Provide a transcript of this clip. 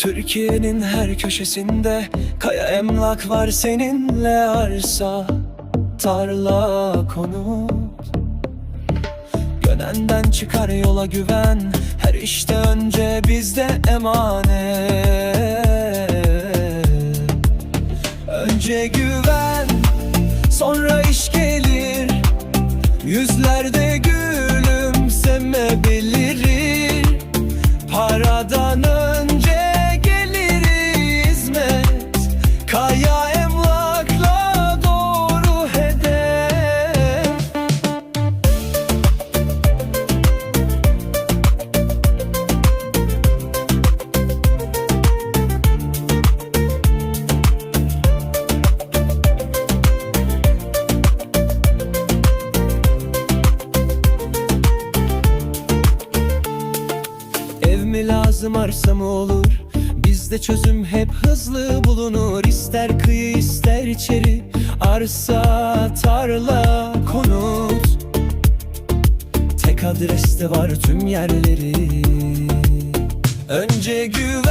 Türkiye'nin her köşesinde Kaya emlak var seninle arsa Tarla konut. Yönenden çıkar yola güven Her işte önce bizde emanet. Önce güven Sonra iş gelir. Yüzlerde gülümseme Ev mi lazım arsa mı olur? Bizde çözüm hep hızlı bulunur. İster kıyı ister içeri. Arsa, tarla, konut. Tek adreste var tüm yerleri. Önce güven